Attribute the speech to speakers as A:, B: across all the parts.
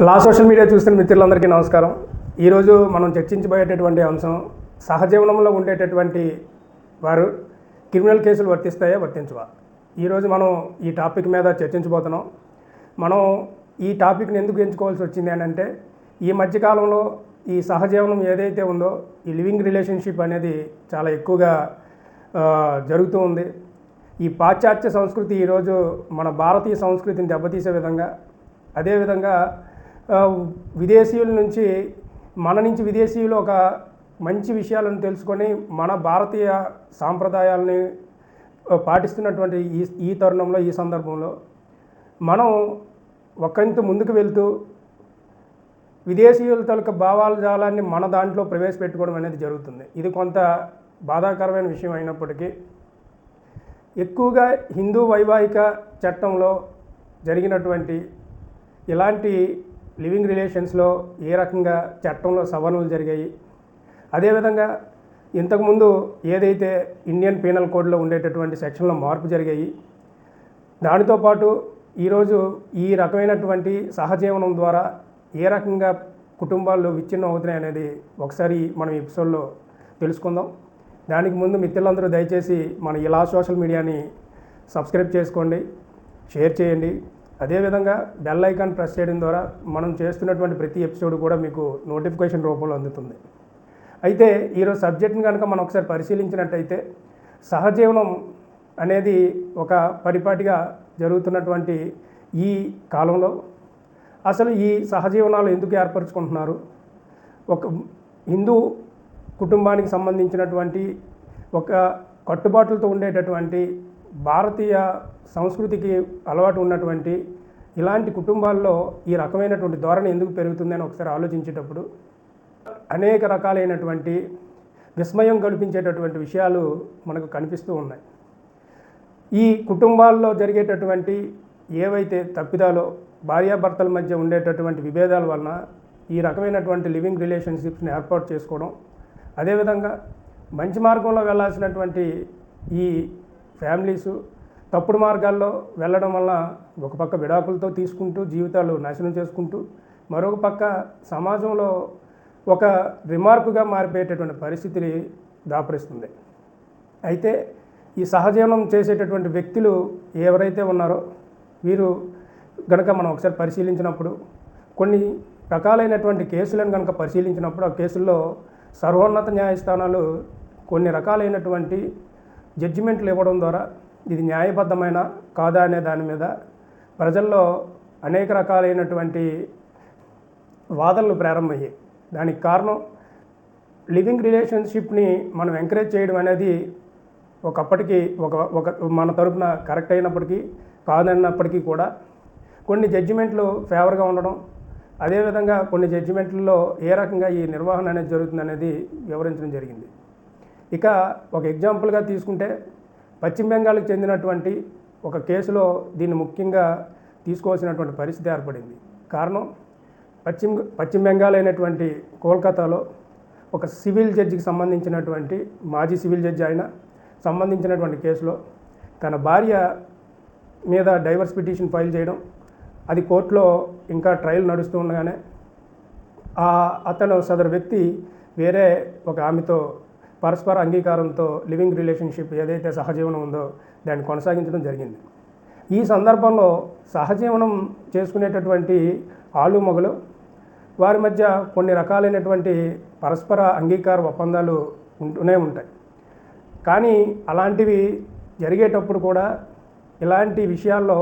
A: లా social media చూస్తున్న మిత్రులందరికీ నమస్కారం. ఈరోజు మనం చర్చించబోయేటటువంటి అంశం సహజీవనంలో ఉండేటటువంటి వారు క్రిమినల్ కేసులు వర్తిస్తాయా వర్తించవా? ఈరోజు మనం ఈ టాపిక్ మీద చర్చించబోతున్నాం. మనం ఈ టాపిక్ని ఎందుకు ఎంచుకోవాల్సి వచ్చింది అని అంటే ఈ మధ్యకాలంలో ఈ సహజీవనం ఏదైతే ఉందో ఈ లివింగ్ రిలేషన్షిప్ అనేది చాలా ఎక్కువగా జరుగుతూ ఉంది. ఈ పాశ్చాత్య సంస్కృతి ఈరోజు మన భారతీయ సంస్కృతిని దెబ్బతీసే విధంగా అదేవిధంగా విదేశీయుల నుంచి మన నుంచి విదేశీయులు ఒక మంచి విషయాలను తెలుసుకొని మన భారతీయ సాంప్రదాయాలని పాటిస్తున్నటువంటి ఈ ఈ తరుణంలో ఈ సందర్భంలో మనం ఒకంత ముందుకు వెళ్తూ విదేశీయుల తాలూకా భావాల జాలాన్ని మన దాంట్లో ప్రవేశపెట్టుకోవడం అనేది జరుగుతుంది. ఇది కొంత బాధాకరమైన విషయం అయినప్పటికీ ఎక్కువగా హిందూ వైవాహిక చట్టంలో జరిగినటువంటి ఇలాంటి లివింగ్ రిలేషన్స్లో ఏ రకంగా చట్టంలో సవరణలు జరిగాయి. అదేవిధంగా ఇంతకుముందు ఏదైతే ఇండియన్ పీనల్ కోడ్లో ఉండేటటువంటి సెక్షన్లో మార్పు జరిగాయి. దానితో పాటు ఈరోజు ఈ రకమైనటువంటి సహజీవనం ద్వారా ఏ రకంగా కుటుంబాలు విచ్ఛిన్నం అవుతున్నాయి అనేది ఒకసారి మనం ఎపిసోడ్లో తెలుసుకుందాం. దానికి ముందు మిత్రులందరూ దయచేసి మన ఇలా సోషల్ మీడియాని సబ్స్క్రైబ్ చేసుకోండి షేర్ చేయండి. అదేవిధంగా బెల్ ఐకాన్ ప్రెస్ చేయడం ద్వారా మనం చేస్తున్నటువంటి ప్రతి ఎపిసోడ్ కూడా మీకు నోటిఫికేషన్ రూపంలో అందుతుంది. అయితే ఈరోజు సబ్జెక్ట్ని కనుక మనం ఒకసారి పరిశీలించినట్టయితే సహజీవనం అనేది ఒక పరిపాటిగా జరుగుతున్నటువంటి ఈ కాలంలో అసలు ఈ సహజీవనాలు ఎందుకు ఏర్పరచుకుంటున్నారు? ఒక హిందూ కుటుంబానికి సంబంధించినటువంటి ఒక కట్టుబాట్లతో ఉండేటటువంటి భారతీయ సంస్కృతికి అలవాటు ఉన్నటువంటి ఇలాంటి కుటుంబాల్లో ఈ రకమైనటువంటి ధోరణి ఎందుకు పెరుగుతుందని ఒకసారి ఆలోచించేటప్పుడు అనేక రకాలైనటువంటి విస్మయం కల్పించేటటువంటి విషయాలు మనకు కనిపిస్తూ ఉన్నాయి. ఈ కుటుంబాల్లో జరిగేటటువంటి ఏవైతే తప్పిదాలో భార్యాభర్తల మధ్య ఉండేటటువంటి విభేదాల వలన ఈ రకమైనటువంటి లివింగ్ రిలేషన్షిప్స్ని ఏర్పాటు చేసుకోవడం అదేవిధంగా మంచి మార్గంలో వెళ్ళాల్సినటువంటి ఈ ఫ్యామిలీసు తప్పుడు మార్గాల్లో వెళ్ళడం వల్ల ఒక పక్క విడాకులతో తీసుకుంటూ జీవితాలు నాశనం చేసుకుంటూ మరొక పక్క సమాజంలో ఒక రిమార్కుగా మారిపోయేటటువంటి పరిస్థితిని దాపరిస్తుంది. అయితే ఈ సహజీవనం చేసేటటువంటి వ్యక్తులు ఎవరైతే ఉన్నారో వీరు గనక మనం ఒకసారి పరిశీలించినప్పుడు కొన్ని రకాలైనటువంటి కేసులను కనుక పరిశీలించినప్పుడు ఆ కేసుల్లో సర్వోన్నత న్యాయస్థానాలు కొన్ని రకాలైనటువంటి జడ్జిమెంట్లు ఇవ్వడం ద్వారా ఇది న్యాయబద్ధమైన కాదా అనే దాని మీద ప్రజల్లో అనేక రకాలైనటువంటి వాదనలు ప్రారంభమయ్యాయి. దానికి కారణం లివింగ్ రిలేషన్షిప్ని మనం ఎంకరేజ్ చేయడం అనేది ఒకప్పటికి ఒక ఒక మన తరపున కరెక్ట్ అయినప్పటికీ కాదన్నప్పటికీ కూడా కొన్ని జడ్జిమెంట్లు ఫేవర్గా ఉండడం అదేవిధంగా కొన్ని జడ్జిమెంట్లలో ఏ రకంగా ఈ నిర్వహణ అనేది జరుగుతుంది అనేది వివరించడం జరిగింది. ఇక ఒక ఎగ్జాంపుల్గా తీసుకుంటే పశ్చిమ బెంగాల్కి చెందినటువంటి ఒక కేసులో దీన్ని ముఖ్యంగా తీసుకోవాల్సినటువంటి పరిస్థితి ఏర్పడింది. కారణం పశ్చిమ పశ్చిమ బెంగాల్ అయినటువంటి కోల్కతాలో ఒక సివిల్ జడ్జికి సంబంధించినటువంటి మాజీ సివిల్ జడ్జి ఆయన సంబంధించినటువంటి కేసులో తన భార్య మీద డైవర్స్ పిటిషన్ ఫైల్ చేయడం అది కోర్టులో ఇంకా ట్రయల్ నడుస్తూ ఉండగానే ఆ అతను సదరు వ్యక్తి వేరే ఒక ఆమెతో పరస్పర అంగీకారంతో లివింగ్ రిలేషన్షిప్ ఏదైతే సహజీవనం ఉందో దాన్ని కొనసాగించడం జరిగింది. ఈ సందర్భంలో సహజీవనం చేసుకునేటటువంటి ఆలు మొగలు వారి మధ్య కొన్ని రకాలైనటువంటి పరస్పర అంగీకార ఒప్పందాలు ఉంటూనే ఉంటాయి. కానీ అలాంటివి జరిగేటప్పుడు కూడా ఇలాంటి విషయాల్లో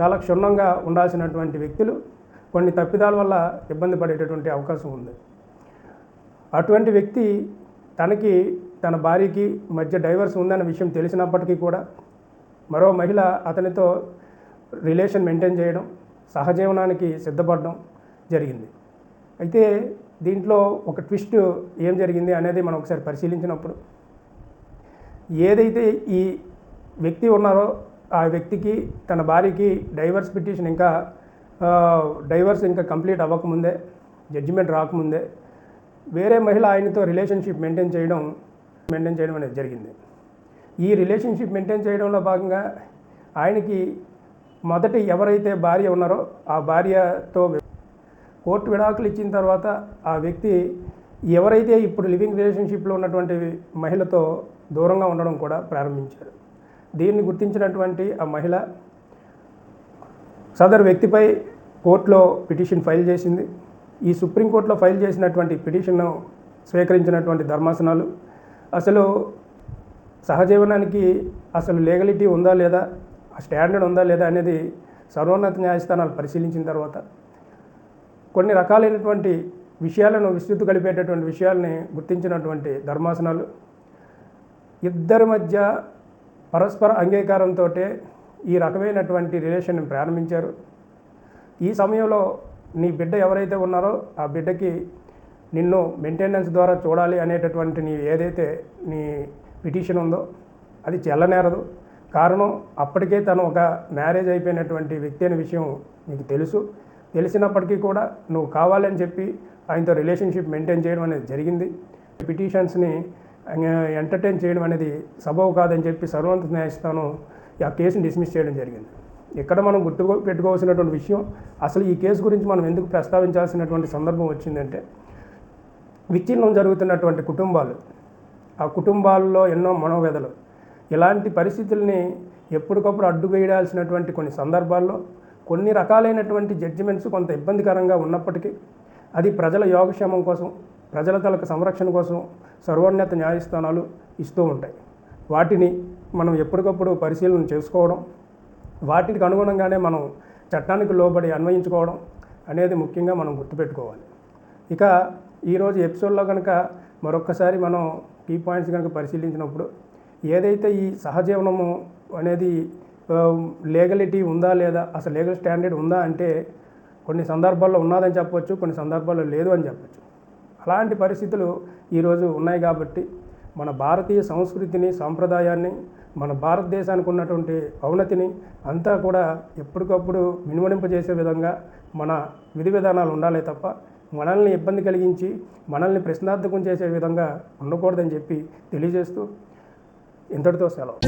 A: చాలా క్షుణ్ణంగా ఉండాల్సినటువంటి వ్యక్తులు కొన్ని తప్పిదాల వల్ల ఇబ్బంది పడేటటువంటి అవకాశం ఉంది. అటువంటి వ్యక్తి తనకి తన భార్యకి మధ్య డైవర్స్ ఉందన్న విషయం తెలిసినప్పటికీ కూడా మరో మహిళ అతనితో రిలేషన్ మెయింటైన్ చేయడం సహజీవనానికి సిద్ధపడడం జరిగింది. అయితే దీంట్లో ఒక ట్విస్ట్ ఏం జరిగింది అనేది మనం ఒకసారి పరిశీలించినప్పుడు ఏదైతే ఈ వ్యక్తి ఉన్నారో ఆ వ్యక్తికి తన భార్యకి డైవర్స్ పిటిషన్ ఇంకా డైవర్స్ ఇంకా కంప్లీట్ అవ్వకముందే జడ్జిమెంట్ రాకముందే వేరే మహిళ ఆయనతో రిలేషన్షిప్ మెయింటైన్ చేయడం మెయింటైన్ చేయడం అనేది జరిగింది. ఈ రిలేషన్షిప్ మెయింటైన్ చేయడంలో భాగంగా ఆయనకి మొదటి ఎవరైతే భార్య ఉన్నారో ఆ భార్యతో కోర్టు విడాకులు ఇచ్చిన తర్వాత ఆ వ్యక్తి ఎవరైతే ఇప్పుడు లివింగ్ రిలేషన్షిప్లో ఉన్నటువంటి మహిళతో దూరంగా ఉండడం కూడా ప్రారంభించారు. దీన్ని గుర్తించినటువంటి ఆ మహిళ సదరు వ్యక్తిపై కోర్టులో పిటిషన్ ఫైల్ చేసింది. ఈ సుప్రీంకోర్టులో ఫైల్ చేసినటువంటి పిటిషన్ను స్వీకరించినటువంటి ధర్మాసనాలు అసలు సహజీవనానికి అసలు లీగలిటీ ఉందా లేదా ఆ స్టాండర్డ్ ఉందా లేదా అనేది సర్వోన్నత న్యాయస్థానాలు పరిశీలించిన తర్వాత కొన్ని రకాలైనటువంటి విషయాలను విస్తృతి కలిపేటటువంటి విషయాల్ని గుర్తించినటువంటి ధర్మాసనాలు ఇద్దరి మధ్య పరస్పర అంగీకారంతో ఈ రకమైనటువంటి రిలేషన్ ప్రారంభించారు. ఈ సమయంలో నీ బిడ్డ ఎవరైతే ఉన్నారో ఆ బిడ్డకి నిన్ను మెయింటెనెన్స్ ద్వారా చూడాలి అనేటటువంటి నీ ఏదైతే నీ పిటిషన్ ఉందో అది చెల్లనేరదు. కారణం అప్పటికే తను ఒక మ్యారేజ్ అయిపోయినటువంటి వ్యక్తి అనే విషయం నీకు తెలుసు. తెలిసినప్పటికీ కూడా నువ్వు కావాలని చెప్పి ఆయనతో రిలేషన్షిప్ మెయింటైన్ చేయడం అనేది జరిగింది. పిటిషన్స్ని ఎంటర్టైన్ చేయడం అనేది సబబు కాదని చెప్పి సర్వోన్నత న్యాయస్థానం ఆ కేసుని డిస్మిస్ చేయడం జరిగింది. ఇక్కడ మనం గుర్తు పెట్టుకోవాల్సినటువంటి విషయం అసలు ఈ కేసు గురించి మనం ఎందుకు ప్రస్తావించాల్సినటువంటి సందర్భం వచ్చిందంటే విచ్ఛిన్నం జరుగుతున్నటువంటి కుటుంబాలు ఆ కుటుంబాల్లో ఎన్నో మనోవేదలు ఇలాంటి పరిస్థితుల్ని ఎప్పటికప్పుడు అడ్డువేయాల్సినటువంటి కొన్ని సందర్భాల్లో కొన్ని రకాలైనటువంటి జడ్జిమెంట్స్ కొంత ఇబ్బందికరంగా ఉన్నప్పటికీ అది ప్రజల యోగక్షేమం కోసం ప్రజల తలకు సంరక్షణ కోసం సర్వోన్నత న్యాయస్థానాలు ఇస్తూ ఉంటాయి. వాటిని మనం ఎప్పటికప్పుడు పరిశీలన చేసుకోవడం వాటికి అనుగుణంగానే మనం చట్టానికి లోబడి అన్వయించుకోవడం అనేది ముఖ్యంగా మనం గుర్తుపెట్టుకోవాలి. ఇక ఈరోజు ఎపిసోడ్లో కనుక మరొక్కసారి మనం కీ పాయింట్స్ కనుక పరిశీలించినప్పుడు ఏదైతే ఈ సహజీవనము అనేది లీగలిటీ ఉందా లేదా అసలు లీగల్ స్టాండర్డ్ ఉందా అంటే కొన్ని సందర్భాల్లో ఉన్నదని చెప్పవచ్చు కొన్ని సందర్భాల్లో లేదు అని చెప్పొచ్చు. అలాంటి పరిస్థితులు ఈరోజు ఉన్నాయి కాబట్టి మన భారతీయ సంస్కృతిని సాంప్రదాయాన్ని మన భారతదేశానికి ఉన్నటువంటి ఔన్నతిని అంతా కూడా ఎప్పటికప్పుడు వినుమడింపజేసే విధంగా మన విధి విధానాలు ఉండాలి తప్ప మనల్ని ఇబ్బంది కలిగించి మనల్ని ప్రశ్నార్థకం చేసే విధంగా ఉండకూడదని చెప్పి తెలియజేస్తూ ఇంతటితో సెలవు.